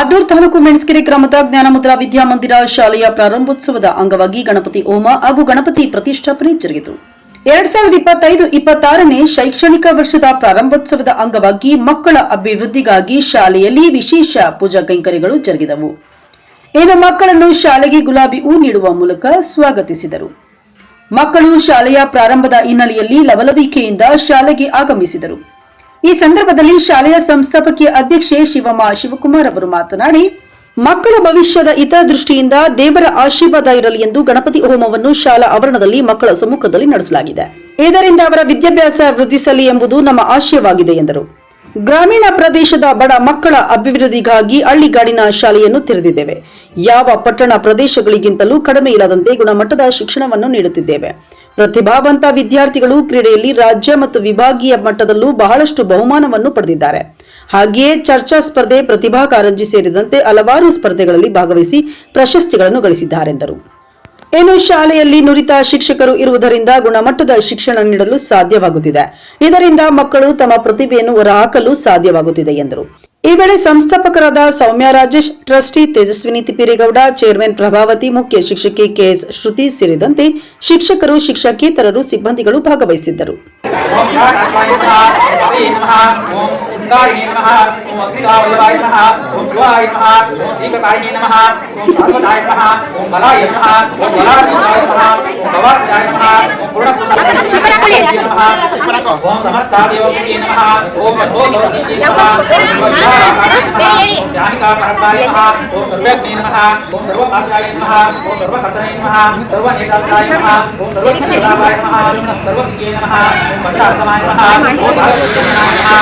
ಮದ್ದೂರು ತಾಲೂಕು ಮೆಣಸ್ಕೆರೆ ಗ್ರಾಮದ ಜ್ಞಾನಮುದ್ರಾ ವಿದ್ಯಾಮಂದಿರ ಶಾಲೆಯ ಪ್ರಾರಂಭೋತ್ಸವದ ಅಂಗವಾಗಿ ಗಣಪತಿ ಹೋಮ ಹಾಗೂ ಗಣಪತಿ ಪ್ರತಿಷ್ಠಾಪನೆ ಜರುಗಿತು. ಎರಡ್ ಸಾವಿರದ ಇಪ್ಪತ್ತೈದು ಇಪ್ಪತ್ತಾರನೇ ಶೈಕ್ಷಣಿಕ ವರ್ಷದ ಪ್ರಾರಂಭೋತ್ಸವದ ಅಂಗವಾಗಿ ಮಕ್ಕಳ ಅಭಿವೃದ್ಧಿಗಾಗಿ ಶಾಲೆಯಲ್ಲಿ ವಿಶೇಷ ಪೂಜಾ ಕೈಂಕರ್ಯಗಳು ಜರುಗಿದವು. ಇನ್ನು ಮಕ್ಕಳನ್ನು ಶಾಲೆಗೆ ಗುಲಾಬಿ ಹೂ ನೀಡುವ ಮೂಲಕ ಸ್ವಾಗತಿಸಿದರು. ಮಕ್ಕಳು ಶಾಲೆಯ ಪ್ರಾರಂಭದ ಹಿನ್ನೆಲೆಯಲ್ಲಿ ಲವಲವಿಕೆಯಿಂದ ಶಾಲೆಗೆ ಆಗಮಿಸಿದರು. ಈ ಸಂದರ್ಭದಲ್ಲಿ ಶಾಲೆಯ ಸಂಸ್ಥಾಪಕಿಯ ಅಧ್ಯಕ್ಷೆ ಶಿವಮ್ಮ ಶಿವಕುಮಾರ್ ಅವರು ಮಾತನಾಡಿ, ಮಕ್ಕಳ ಭವಿಷ್ಯದ ಹಿತದೃಷ್ಟಿಯಿಂದ ದೇವರ ಆಶೀರ್ವಾದ ಇರಲಿ ಎಂದು ಗಣಪತಿ ಹೋಮವನ್ನು ಶಾಲಾ ಆವರಣದಲ್ಲಿ ಮಕ್ಕಳ ಸಮ್ಮುಖದಲ್ಲಿ ನಡೆಸಲಾಗಿದೆ. ಇದರಿಂದ ಅವರ ವಿದ್ಯಾಭ್ಯಾಸ ವೃದ್ಧಿಸಲಿ ಎಂಬುದು ನಮ್ಮ ಆಶಯವಾಗಿದೆ ಎಂದರು. ಗ್ರಾಮೀಣ ಪ್ರದೇಶದ ಬಡ ಮಕ್ಕಳ ಅಭಿವೃದ್ಧಿಗಾಗಿ ಹಳ್ಳಿಗಾಡಿನ ಶಾಲೆಯನ್ನು ತೆರೆದಿದ್ದೇವೆ. ಯಾವ ಪಟ್ಟಣ ಪ್ರದೇಶಗಳಿಗಿಂತಲೂ ಕಡಿಮೆ ಇಲ್ಲದಂತೆ ಗುಣಮಟ್ಟದ ಶಿಕ್ಷಣವನ್ನು ನೀಡುತ್ತಿದ್ದೇವೆ. ಪ್ರತಿಭಾವಂತ ವಿದ್ಯಾರ್ಥಿಗಳು ಕ್ರೀಡೆಯಲ್ಲಿ ರಾಜ್ಯ ಮತ್ತು ವಿಭಾಗೀಯ ಮಟ್ಟದಲ್ಲೂ ಬಹಳಷ್ಟು ಬಹುಮಾನವನ್ನು ಪಡೆದಿದ್ದಾರೆ. ಹಾಗೆಯೇ ಚರ್ಚಾ ಸ್ಪರ್ಧೆ, ಪ್ರತಿಭಾ ಕಾರಂಜಿ ಸೇರಿದಂತೆ ಹಲವಾರು ಸ್ಪರ್ಧೆಗಳಲ್ಲಿ ಭಾಗವಹಿಸಿ ಪ್ರಶಸ್ತಿಗಳನ್ನು ಗಳಿಸಿದ್ದಾರೆಂದರು. ಇನ್ನು ಶಾಲೆಯಲ್ಲಿ ನುರಿತ ಶಿಕ್ಷಕರು ಇರುವುದರಿಂದ ಗುಣಮಟ್ಟದ ಶಿಕ್ಷಣ ನೀಡಲು ಸಾಧ್ಯವಾಗುತ್ತಿದೆ. ಇದರಿಂದ ಮಕ್ಕಳು ತಮ್ಮ ಪ್ರತಿಭೆಯನ್ನು ಹೊರಹಾಕಲು ಸಾಧ್ಯವಾಗುತ್ತಿದೆ ಎಂದರು. ಈ ವೇಳೆ ಸಂಸ್ಥಾಪಕರಾದ ಸೌಮ್ಯ ರಾಜೇಶ್, ಟ್ರಸ್ಟಿ ತೇಜಸ್ವಿನಿ ತಿಪ್ಪಿರೇಗೌಡ, ಚೇರ್ಮನ್ ಪ್ರಭಾವತಿ ಮುಖ್ಯ ಶಿಕ್ಷಕಿ ಕೆಎಸ್ ಶ್ರುತಿ ಸೇರಿದಂತೆ ಶಿಕ್ಷಕರು, ಶಿಕ್ಷಕೇತರರು, ಸಿಬ್ಬಂದಿಗಳು ಭಾಗವಹಿಸಿದ್ದರು. शिवाय नमः ओम श्रीकटायने नमः ओम सर्वदाय नमः ओम बलाय नमः ओम बलारतीताय नमः ओम भवात्याय नमः ओम पूर्णपुरुषाय नमः ओम समस्तादेवपते नमः ओम अद्भुतवते नमः ओम जानका परमाय नमः ओम सर्वज्ञे नमः ओम सर्वभाषाय नमः ओम सर्वकर्तने नमः सर्वनेताय नमः ओम सर्वकर्ताय नमः सर्वसिद्धे नमः ओम भद्रासमाय नमः ओम भारतस्य नमः।